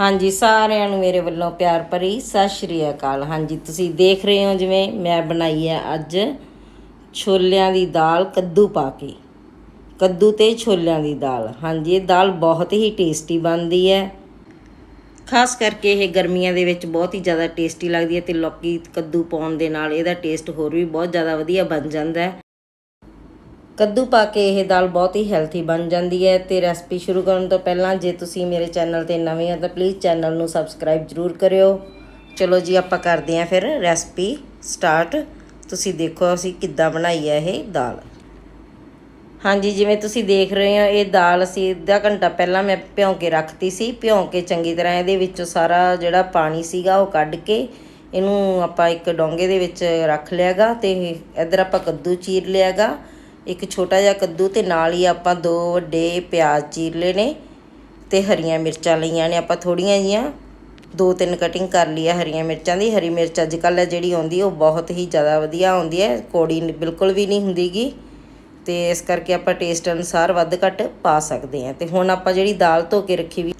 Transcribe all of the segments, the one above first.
ਹਾਂਜੀ, ਸਾਰਿਆਂ ਨੂੰ ਮੇਰੇ ਵੱਲੋਂ ਪਿਆਰ ਭਰੀ ਸਤਿ ਸ਼੍ਰੀ ਅਕਾਲ। ਹਾਂਜੀ, ਤੁਸੀਂ ਦੇਖ ਰਹੇ ਹੋ ਜਿਵੇਂ ਮੈਂ ਬਣਾਈ ਹੈ ਅੱਜ ਛੋਲਿਆਂ ਦੀ ਦਾਲ ਕੱਦੂ ਪਾ ਕੇ। ਕੱਦੂ ਤੇ ਛੋਲਿਆਂ ਦੀ ਦਾਲ। ਹਾਂਜੀ, ਇਹ ਦਾਲ ਬਹੁਤ ਹੀ ਟੇਸਟੀ ਬਣਦੀ ਹੈ। ਖਾਸ ਕਰਕੇ ਇਹ ਗਰਮੀਆਂ ਦੇ ਵਿੱਚ ਬਹੁਤ ਹੀ ਜ਼ਿਆਦਾ ਟੇਸਟੀ ਲੱਗਦੀ ਹੈ ਤੇ ਲੌਕੀ ਕੱਦੂ ਪਾਉਣ ਦੇ ਨਾਲ ਇਹਦਾ ਟੇਸਟ ਹੋਰ ਵੀ ਬਹੁਤ ਜ਼ਿਆਦਾ ਵਧੀਆ ਬਣ ਜਾਂਦਾ ਹੈ। ਕੱਦੂ ਪਾ ਕੇ ਇਹ ਦਾਲ ਬਹੁਤ ਹੀ ਹੈਲਥੀ ਬਣ ਜਾਂਦੀ ਹੈ ਤੇ ਰੈਸਪੀ ਸ਼ੁਰੂ ਕਰਨ ਤੋਂ ਪਹਿਲਾਂ ਜੇ ਤੁਸੀਂ ਮੇਰੇ ਚੈਨਲ ਤੇ ਨਵੇਂ ਹੋ ਤਾਂ ਪਲੀਜ਼ ਚੈਨਲ ਨੂੰ ਸਬਸਕ੍ਰਾਈਬ ਜ਼ਰੂਰ ਕਰਿਓ। ਚਲੋ ਜੀ, ਆਪਾਂ ਕਰਦੇ ਹਾਂ ਫਿਰ ਰੈਸਪੀ ਸਟਾਰਟ ਤੁਸੀਂ ਦੇਖੋ ਅਸੀਂ ਕਿੱਦਾਂ ਬਣਾਈ ਹੈ ਇਹ ਦਾਲ। ਹਾਂਜੀ, ਜਿਵੇਂ ਤੁਸੀਂ ਦੇਖ ਰਹੇ ਹੋ, ਇਹ ਦਾਲ ਅਸੀਂ ਅੱਧਾ ਘੰਟਾ ਪਹਿਲਾਂ ਮੈਂ ਭਿਉਂ ਕੇ ਰੱਖਤੀ ਸੀ। ਭਿਉਂ ਕੇ ਚੰਗੀ ਤਰ੍ਹਾਂ ਇਹਦੇ ਵਿੱਚੋਂ ਸਾਰਾ ਜਿਹੜਾ ਪਾਣੀ ਸੀਗਾ ਉਹ ਕੱਢ ਕੇ ਇਹਨੂੰ ਆਪਾਂ ਇੱਕ ਡੋਂਗੇ ਦੇ ਵਿੱਚ ਰੱਖ ਲਿਆਗਾ ਤੇ ਇੱਧਰ ਆਪਾਂ ਕੱਦੂ ਚੀਰ ਲਿਆਗਾ। ਇੱਕ ਛੋਟਾ ਜਿਹਾ ਕੱਦੂ ਤੇ ਨਾਲ ਹੀ ਆਪਾਂ ਦੋ ਵੱਡੇ ਪਿਆਜ਼ ਚੀਰ ਲਏ ਨੇ ਤੇ ਹਰੀਆਂ ਮਿਰਚਾਂ ਲਈਆਂ ਨੇ। ਆਪਾਂ ਥੋੜੀਆਂ ਜੀਆਂ ਦੋ ਤਿੰਨ ਕਟਿੰਗ ਕਰ ਲਈ ਹੈ ਹਰੀਆਂ ਮਿਰਚਾਂ ਦੀ। ਹਰੀ ਮਿਰਚ ਅੱਜ ਕੱਲ੍ਹ ਜਿਹੜੀ ਆਉਂਦੀ, ਉਹ ਬਹੁਤ ਹੀ ਜ਼ਿਆਦਾ ਵਧੀਆ ਆਉਂਦੀ ਹੈ। ਕੋੜੀ ਬਿਲਕੁਲ ਵੀ ਨਹੀਂ ਹੁੰਦੀਗੀ। ਤੇ ਇਸ ਕਰਕੇ ਆਪਾਂ ਟੇਸਟ ਅਨੁਸਾਰ ਵੱਧ ਘੱਟ ਪਾ ਸਕਦੇ ਹਾਂ। ਤੇ ਹੁਣ ਆਪਾਂ ਜਿਹੜੀ ਦਾਲ ਧੋ ਕੇ ਰੱਖੀ ਵੀ,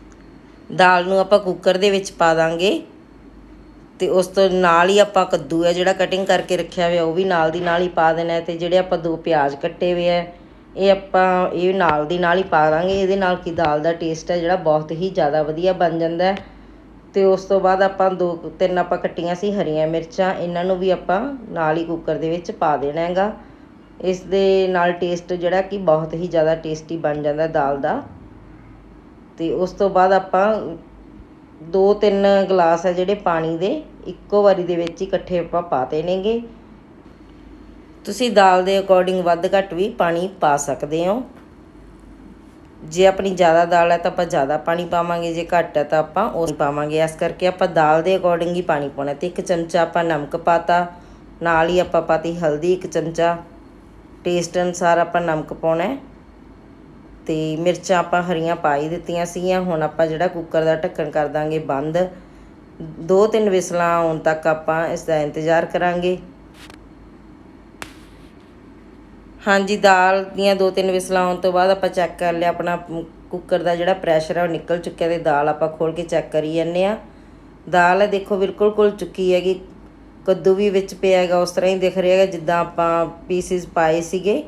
ਦਾਲ ਨੂੰ ਆਪਾਂ ਕੁੱਕਰ ਦੇ ਵਿੱਚ ਪਾ ਦਾਂਗੇ। ਤੇ ਉਸ ਤੋਂ ਨਾਲ ਹੀ ਆਪਾਂ ਕੱਦੂ ਹੈ, ਜਿਹੜਾ ਕਟਿੰਗ ਕਰਕੇ ਰੱਖਿਆ ਹੋਇਆ, ਉਹ ਵੀ ਨਾਲ ਦੀ ਨਾਲ ਹੀ ਪਾ ਦੇਣਾ ਹੈ ਤੇ ਜਿਹੜੇ ਆਪਾਂ ਦੋ ਪਿਆਜ਼ ਕੱਟੇ ਹੋਏ ਆ ਇਹ ਆਪਾਂ ਇਹ ਨਾਲ ਦੀ ਨਾਲ ਹੀ ਪਾ ਦਾਂਗੇ, ਇਹਦੇ ਨਾਲ ਕੀ ਦਾਲ ਦਾ ਟੇਸਟ ਹੈ, ਜਿਹੜਾ ਬਹੁਤ ਹੀ ਜ਼ਿਆਦਾ ਵਧੀਆ ਬਣ ਜਾਂਦਾ ਹੈ। ਤੇ ਉਸ ਤੋਂ ਬਾਅਦ ਆਪਾਂ ਦੋ ਤਿੰਨ ਆਪਾਂ ਕੱਟੀਆਂ ਸੀ ਹਰੀਆਂ ਮਿਰਚਾਂ, ਇਹਨਾਂ ਨੂੰ ਵੀ ਆਪਾਂ ਨਾਲ ਹੀ ਕੁੱਕਰ ਦੇ ਵਿੱਚ ਪਾ ਦੇਣਾ ਹੈਗਾ। ਇਸ ਦੇ ਨਾਲ ਟੇਸਟ ਜਿਹੜਾ ਕਿ ਬਹੁਤ ਹੀ ਜ਼ਿਆਦਾ ਟੇਸਟੀ ਬਣ ਜਾਂਦਾ ਦਾਲ ਦਾ। ਤੇ ਉਸ ਤੋਂ ਬਾਅਦ ਆਪਾਂ ਦੋ ਤਿੰਨ ਗਲਾਸ ਹੈ ਜਿਹੜੇ ਪਾਣੀ ਦੇ ਇੱਕੋ ਵਾਰੀ ਦੇ ਵਿੱਚ ਹੀ ਇਕੱਠੇ ਆਪਾਂ ਪਾਤੇ ਨੇਗੇ ਤੁਸੀਂ ਦਾਲ ਦੇ ਅਕੋਰਡਿੰਗ ਵੱਧ ਘੱਟ ਵੀ ਪਾਣੀ ਪਾ ਸਕਦੇ ਹੋ। ਜੇ ਆਪਣੀ ਜ਼ਿਆਦਾ ਦਾਲ ਹੈ ਤਾਂ ਆਪਾਂ ਜ਼ਿਆਦਾ ਪਾਣੀ ਪਾਵਾਂਗੇ, ਜੇ ਘੱਟ ਹੈ ਤਾਂ ਆਪਾਂ ਉਹ ਪਾਵਾਂਗੇ। ਇਸ ਕਰਕੇ ਆਪਾਂ ਦਾਲ ਦੇ ਅਕੋਰਡਿੰਗ ਹੀ ਪਾਣੀ ਪਾਉਣਾ ਤੇ ਇੱਕ ਚਮਚਾ ਆਪਾਂ ਨਮਕ ਪਾਤਾ, ਨਾਲ ਹੀ ਆਪਾਂ ਪਾਤੀ ਹਲਦੀ ਇੱਕ ਚਮਚਾ। ਟੇਸਟ ਅਨੁਸਾਰ ਆਪਾਂ ਨਮਕ ਪਾਉਣਾ ਹੈ। ਤੇ ਮਿਰਚਾਂ ਆਪਾਂ ਹਰੀਆਂ ਪਾ ਹੀ ਦਿੱਤੀਆਂ ਸੀਗੀਆਂ, ਹੁਣ ਆਪਾਂ ਜਿਹੜਾ ਕੁੱਕਰ ਦਾ ਢੱਕਣ ਕਰ ਦਾਂਗੇ ਬੰਦ। ਦੋ ਤਿੰਨ ਵਿਸਲਾਂ ਆਉਣ ਤੱਕ ਆਪਾਂ ਇਸ ਦਾ ਇੰਤਜ਼ਾਰ ਕਰਾਂਗੇ। ਹਾਂਜੀ, ਦਾਲ ਦੀਆਂ ਦੋ ਤਿੰਨ ਵਿਸਲਾਂ ਆਉਣ ਤੋਂ ਬਾਅਦ ਆਪਾਂ ਚੈੱਕ ਕਰ ਲਿਆ ਆਪਣਾ ਕੁੱਕਰ ਦਾ ਜਿਹੜਾ ਪ੍ਰੈਸ਼ਰ ਹੈ ਉਹ ਨਿਕਲ ਚੁੱਕਿਆ ਤੇ ਦਾਲ ਆਪਾਂ ਖੋਲ ਕੇ ਚੈੱਕ ਕਰੀ ਜਾਂਦੇ ਆ ਦਾਲ ਹੈ ਦੇਖੋ ਬਿਲਕੁਲ ਕੁਲ ਚੁੱਕੀ ਹੈਗੀ, ਕੱਦੂ ਵੀ ਵਿੱਚ ਪਿਆ ਹੈਗਾ, ਉਸ ਤਰ੍ਹਾਂ ਹੀ ਦਿਖ ਰਿਹਾ ਹੈਗਾ, ਜਿੱਦਾਂ ਆਪਾਂ ਪੀਸਿਸ ਪਾਏ ਸੀਗੇ।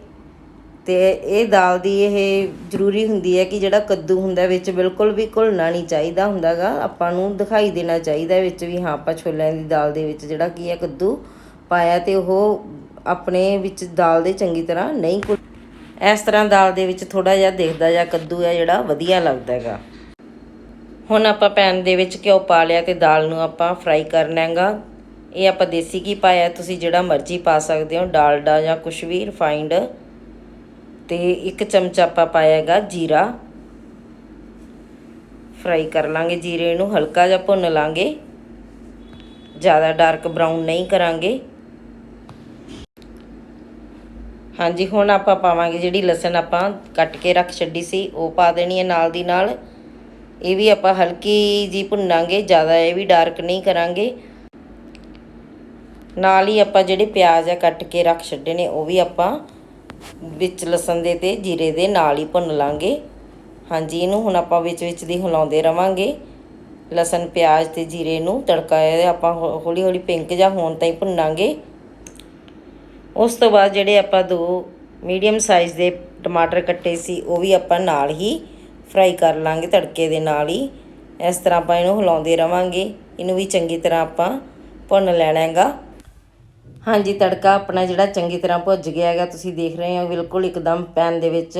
ਤੇ ਇਹ ਦਾਲ ਦੀ ਇਹ ਜ਼ਰੂਰੀ ਹੁੰਦੀ ਹੈ ਕਿ ਜਿਹੜਾ ਕੱਦੂ ਹੁੰਦਾ ਵਿੱਚ ਬਿਲਕੁਲ ਵੀ ਘੁਲਣਾ ਨਹੀਂ ਚਾਹੀਦਾ ਹੁੰਦਾਗਾ। ਆਪਾਂ ਨੂੰ ਦਿਖਾਈ ਦੇਣਾ ਚਾਹੀਦਾ ਵਿੱਚ ਵੀ ਹਾਂ, ਆਪਾਂ ਛੋਲਿਆਂ ਦੀ ਦਾਲ ਦੇ ਵਿੱਚ ਜਿਹੜਾ ਕੀ ਹੈ ਕੱਦੂ ਪਾਇਆ ਤੇ ਉਹ ਆਪਣੇ ਵਿੱਚ ਦਾਲ ਦੇ ਚੰਗੀ ਤਰ੍ਹਾਂ ਨਹੀਂ ਘੁਲ ਇਸ ਤਰ੍ਹਾਂ ਦਾਲ ਦੇ ਵਿੱਚ ਥੋੜਾ ਜਿਹਾ ਦਿਖਦਾ ਜਾਂ ਕੱਦੂ ਹੈ ਜਿਹੜਾ ਵਧੀਆ ਲੱਗਦਾ ਹੈਗਾ ਹੁਣ ਆਪਾਂ ਪੈਨ ਦੇ ਵਿੱਚ ਘਿਓ ਪਾ ਲਿਆ ਤੇ ਦਾਲ ਨੂੰ ਆਪਾਂ ਫਰਾਈ ਕਰਨਾ ਹੈਗਾ ਇਹ ਆਪਾਂ ਦੇਸੀ ਘੀ ਪਾਇਆ, ਤੁਸੀਂ ਜਿਹੜਾ ਮਰਜ਼ੀ ਪਾ ਸਕਦੇ ਹੋ, ਡਾਲਡਾ ਜਾਂ ਕੁਝ ਵੀ ਰਿਫਾਈਨਡ ਤੇ ਇੱਕ ਚਮਚਾ ਆਪਾਂ ਪਾਇਆ ਹੈਗਾ ਜੀਰਾ। ਫਰਾਈ ਕਰ ਲਾਂਗੇ ਜੀਰੇ ਨੂੰ, ਹਲਕਾ ਜਿਹਾ ਭੁੰਨ ਲਾਂਗੇ। ਜ਼ਿਆਦਾ ਡਾਰਕ ਬਰਾਊਨ ਨਹੀਂ ਕਰਾਂਗੇ। ਹਾਂਜੀ, ਹੁਣ ਆਪਾਂ ਪਾਵਾਂਗੇ ਜਿਹੜੀ ਲਸਣ ਆਪਾਂ ਕੱਟ ਕੇ ਰੱਖ ਛੱਡੀ ਸੀ, ਉਹ ਪਾ ਦੇਣੀ ਹੈ ਨਾਲ ਦੀ ਨਾਲ। ਇਹ ਵੀ ਆਪਾਂ ਹਲਕੀ ਜੀ ਭੁੰਨਾਂਗੇ, ਜ਼ਿਆਦਾ ਇਹ ਵੀ ਡਾਰਕ ਨਹੀਂ ਕਰਾਂਗੇ। ਨਾਲ ਹੀ ਆਪਾਂ ਜਿਹੜੇ ਪਿਆਜ਼ ਆ ਕੱਟ ਕੇ ਰੱਖ ਛੱਡੇ ਨੇ, ਉਹ ਵੀ ਆਪਾਂ ਵਿੱਚ ਲਸਣ ਦੇ ਤੇ ਜੀਰੇ ਦੇ ਨਾਲ ਹੀ ਭੁੰਨ ਲਾਂਗੇ। ਹਾਂਜੀ, ਇਹਨੂੰ ਹੁਣ ਆਪਾਂ ਵਿੱਚ ਵਿੱਚ ਦੀ ਹਿਲਾਉਂਦੇ ਰਵਾਂਗੇ। ਲਸਣ, ਪਿਆਜ਼ ਤੇ ਜੀਰੇ ਨੂੰ ਤੜਕਾ ਇਹ ਆਪਾਂ ਹੌਲੀ ਹੌਲੀ ਪਿੰਕ ਜਾਂ ਹੋਣ ਤਾਈਂ ਭੁੰਨਾਂਗੇ। ਉਸ ਤੋਂ ਬਾਅਦ ਜਿਹੜੇ ਆਪਾਂ ਦੋ ਮੀਡੀਅਮ ਸਾਈਜ਼ ਦੇ ਟਮਾਟਰ ਕੱਟੇ ਸੀ, ਉਹ ਵੀ ਆਪਾਂ ਨਾਲ ਹੀ ਫਰਾਈ ਕਰ ਲਾਂਗੇ ਤੜਕੇ ਦੇ ਨਾਲ ਹੀ। ਇਸ ਤਰ੍ਹਾਂ ਆਪਾਂ ਇਹਨੂੰ ਹਿਲਾਉਂਦੇ ਰਵਾਂਗੇ। ਇਹਨੂੰ ਵੀ ਚੰਗੀ ਤਰ੍ਹਾਂ ਆਪਾਂ ਭੁੰਨ ਲੈਣਾ ਹੈਗਾ। ਹਾਂਜੀ, ਤੜਕਾ ਆਪਣਾ ਜਿਹੜਾ ਚੰਗੀ ਤਰ੍ਹਾਂ ਭੁੱਜ ਗਿਆ ਹੈਗਾ, ਤੁਸੀਂ ਦੇਖ ਰਹੇ ਹੋ, ਬਿਲਕੁਲ ਇੱਕਦਮ ਪੈਨ ਦੇ ਵਿੱਚ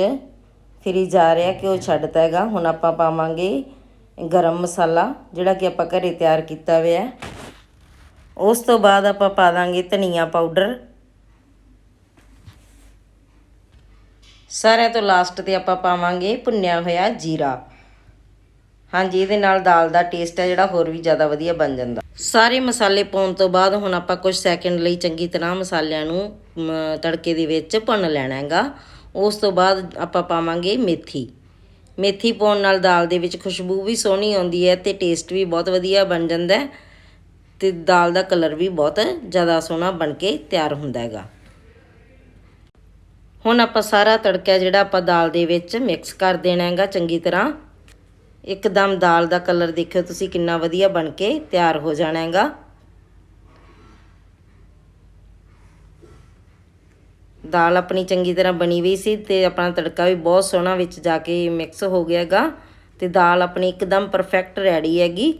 ਫਿਰੀ ਜਾ ਰਿਹਾ ਕਿ ਉਹ ਛੱਡਦਾ ਹੈਗਾ। ਹੁਣ ਆਪਾਂ ਪਾਵਾਂਗੇ ਗਰਮ ਮਸਾਲਾ, ਜਿਹੜਾ ਕਿ ਆਪਾਂ ਘਰੇ ਤਿਆਰ ਕੀਤਾ ਹੋਇਆ ਉਸ ਤੋਂ ਬਾਅਦ ਆਪਾਂ ਪਾ ਦਾਂਗੇ ਧਨੀਆ ਪਾਊਡਰ। ਸਾਰਿਆਂ ਤੋਂ ਲਾਸਟ ਤੇ ਆਪਾਂ ਪਾਵਾਂਗੇ ਭੁੰਨਿਆ ਹੋਇਆ ਜੀਰਾ। ਹਾਂਜੀ, ਇਹਦੇ ਨਾਲ ਦਾਲ ਦਾ ਟੇਸਟ ਹੈ ਜਿਹੜਾ ਹੋਰ ਵੀ ਜ਼ਿਆਦਾ ਵਧੀਆ ਬਣ ਜਾਂਦਾ। ਸਾਰੇ ਮਸਾਲੇ ਪਾਉਣ ਤੋਂ ਬਾਅਦ ਹੁਣ ਆਪਾਂ ਕੁਝ ਸੈਕਿੰਡ ਲਈ ਚੰਗੀ ਤਰ੍ਹਾਂ ਮਸਾਲਿਆਂ ਨੂੰ ਤੜਕੇ ਦੇ ਵਿੱਚ ਭੁੰਨ ਲੈਣਾ ਹੈਗਾ। ਉਸ ਤੋਂ ਬਾਅਦ ਆਪਾਂ ਪਾਵਾਂਗੇ ਮੇਥੀ। ਮੇਥੀ ਪਾਉਣ ਨਾਲ ਦਾਲ ਦੇ ਵਿੱਚ ਖੁਸ਼ਬੂ ਵੀ ਸੋਹਣੀ ਆਉਂਦੀ ਹੈ ਤੇ ਟੇਸਟ ਵੀ ਬਹੁਤ ਵਧੀਆ ਬਣ ਜਾਂਦਾ ਹੈ ਤੇ ਦਾਲ ਦਾ ਕਲਰ ਵੀ ਬਹੁਤ ਜ਼ਿਆਦਾ ਸੋਹਣਾ ਬਣ ਕੇ ਤਿਆਰ ਹੁੰਦਾ ਹੈਗਾ। ਹੁਣ ਆਪਾਂ ਸਾਰਾ ਤੜਕਾ ਜਿਹੜਾ ਆਪਾਂ ਦਾਲ ਦੇ ਵਿੱਚ ਮਿਕਸ ਕਰ ਦੇਣਾ ਹੈਗਾ ਚੰਗੀ ਤਰ੍ਹਾਂ। ਇੱਕਦਮ ਦਾਲ ਦਾ ਕਲਰ ਦੇਖਿਓ, ਤੁਸੀਂ ਕਿੰਨਾ ਵਧੀਆ ਬਣ ਕੇ ਤਿਆਰ ਹੋ ਜਾਣਾ ਹੈਗਾ। ਦਾਲ ਆਪਣੀ ਚੰਗੀ ਤਰ੍ਹਾਂ ਬਣੀ ਹੋਈ ਸੀ ਤੇ ਆਪਣਾ ਤੜਕਾ ਵੀ ਬਹੁਤ ਸੋਹਣਾ ਵਿੱਚ ਜਾ ਕੇ ਮਿਕਸ ਹੋ ਗਿਆ ਗਿਆਗਾ ਤੇ ਦਾਲ ਆਪਣੀ ਇੱਕਦਮ ਪਰਫੈਕਟ ਰੈਡੀ ਹੈਗੀ।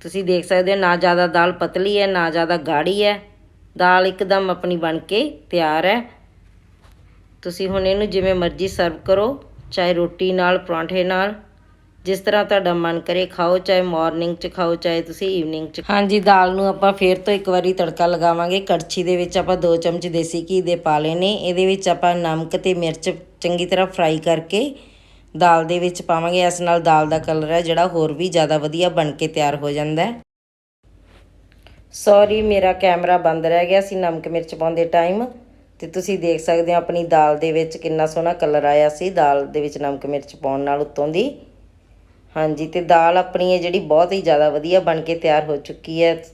ਤੁਸੀਂ ਦੇਖ ਸਕਦੇ ਹੋ, ਨਾ ਜ਼ਿਆਦਾ ਦਾਲ ਪਤਲੀ ਹੈ, ਨਾ ਜ਼ਿਆਦਾ ਗਾੜੀ ਹੈ। ਦਾਲ ਇੱਕਦਮ ਆਪਣੀ ਬਣ ਕੇ ਤਿਆਰ ਹੈ। ਤੁਸੀਂ ਹੁਣ ਇਹਨੂੰ ਜਿਵੇਂ ਮਰਜ਼ੀ ਸਰਵ ਕਰੋ। ਚਾਹੇ ਰੋਟੀ ਨਾਲ, ਪਰੌਂਠੇ ਨਾਲ। ਜਿਸ ਤਰ੍ਹਾਂ ਤੁਹਾਡਾ ਮਨ ਕਰੇ, ਖਾਓ, ਚਾਹੇ ਮਾਰਨਿੰਗ 'ਚ ਖਾਓ, ਚਾਹੇ ਤੁਸੀਂ ਈਵਨਿੰਗ 'ਚ। ਹਾਂਜੀ, ਦਾਲ ਨੂੰ ਆਪਾਂ ਫੇਰ ਤੋਂ ਇੱਕ ਵਾਰੀ ਤੜਕਾ ਲਗਾਵਾਂਗੇ। ਕੜਛੀ ਦੇ ਵਿੱਚ ਆਪਾਂ 2 ਚਮਚ ਦੇਸੀ ਘੀ ਦੇ ਪਾ ਲਏ ਨੇ ਇਹਦੇ ਵਿੱਚ ਆਪਾਂ ਨਮਕ ਤੇ ਮਿਰਚ ਚੰਗੀ ਤਰ੍ਹਾਂ ਫਰਾਈ ਕਰਕੇ ਦਾਲ ਦੇ ਵਿੱਚ ਪਾਵਾਂਗੇ। ਇਸ ਨਾਲ ਦਾਲ ਦਾ ਕਲਰ ਹੈ ਜਿਹੜਾ ਹੋਰ ਵੀ ਜ਼ਿਆਦਾ ਵਧੀਆ ਬਣ ਕੇ ਤਿਆਰ ਹੋ ਜਾਂਦਾ ਹੈ। ਸੌਰੀ ਮੇਰਾ ਕੈਮਰਾ ਬੰਦ ਰਹਿ ਗਿਆ ਸੀ। ਨਮਕ ਮਿਰਚ ਪਾਉਂਦੇ ਟਾਈਮ ਤੇ ਤੁਸੀਂ ਦੇਖ ਸਕਦੇ ਹੋ ਆਪਣੀ ਦਾਲ ਦੇ ਵਿੱਚ ਕਿੰਨਾ ਸੋਹਣਾ ਕਲਰ ਆਇਆ ਸੀ। ਦਾਲ ਦੇ ਵਿੱਚ ਨਮਕ ਮਿਰਚ ਪਾਉਣ ਨਾਲ ਉੱਤੋਂ ਦੀ। ਹਾਂਜੀ, ਤੇ ਦਾਲ ਆਪਣੀ ਹੈ ਜਿਹੜੀ ਬਹੁਤ ਹੀ ਜ਼ਿਆਦਾ ਵਧੀਆ ਬਣ ਕੇ ਤਿਆਰ ਹੋ ਚੁੱਕੀ ਹੈ।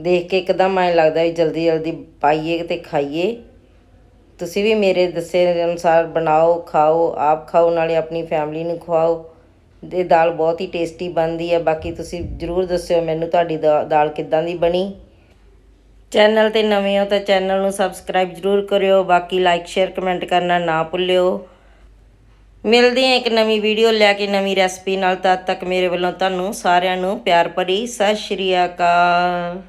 ਦੇਖ ਕੇ ਇੱਕਦਮ ਐਂ ਲੱਗਦਾ ਵੀ ਜਲਦੀ ਜਲਦੀ ਪਾਈਏ ਤੇ ਖਾਈਏ। ਤੁਸੀਂ ਵੀ ਮੇਰੇ ਦੱਸੇ ਅਨੁਸਾਰ ਬਣਾਓ, ਖਾਓ, ਆਪ ਖਾਓ, ਨਾਲੇ ਆਪਣੀ ਫੈਮਿਲੀ ਨੂੰ ਖਵਾਓ। ਇਹ ਦਾਲ ਬਹੁਤ ਹੀ ਟੇਸਟੀ ਬਣਦੀ ਹੈ। ਬਾਕੀ ਤੁਸੀਂ ਜਰੂਰ ਦੱਸਿਓ ਮੈਨੂੰ ਤੁਹਾਡੀ ਦਾ- ਦਾਲ ਕਿੱਦਾਂ ਦੀ ਬਣੀ। ਚੈਨਲ ਤੇ ਨਵੇਂ ਹੋ ਤਾਂ ਚੈਨਲ ਨੂੰ ਸਬਸਕ੍ਰਾਈਬ ਜਰੂਰ ਕਰਿਓ, ਬਾਕੀ ਲਾਈਕ ਸ਼ੇਅਰ ਕਮੈਂਟ ਕਰਨਾ ਨਾ ਭੁੱਲਿਓ। ਮਿਲਦੇ ਹਾਂ ਇੱਕ ਨਵੀਂ ਵੀਡੀਓ ਲੈ ਕੇ ਨਵੀਂ ਰੈਸਪੀ ਨਾਲ, ਤਦ ਤੱਕ ਮੇਰੇ ਵੱਲੋਂ ਤੁਹਾਨੂੰ ਸਾਰਿਆਂ ਨੂੰ ਪਿਆਰ ਭਰੀ ਸਤਿ ਸ਼੍ਰੀ ਅਕਾਲ।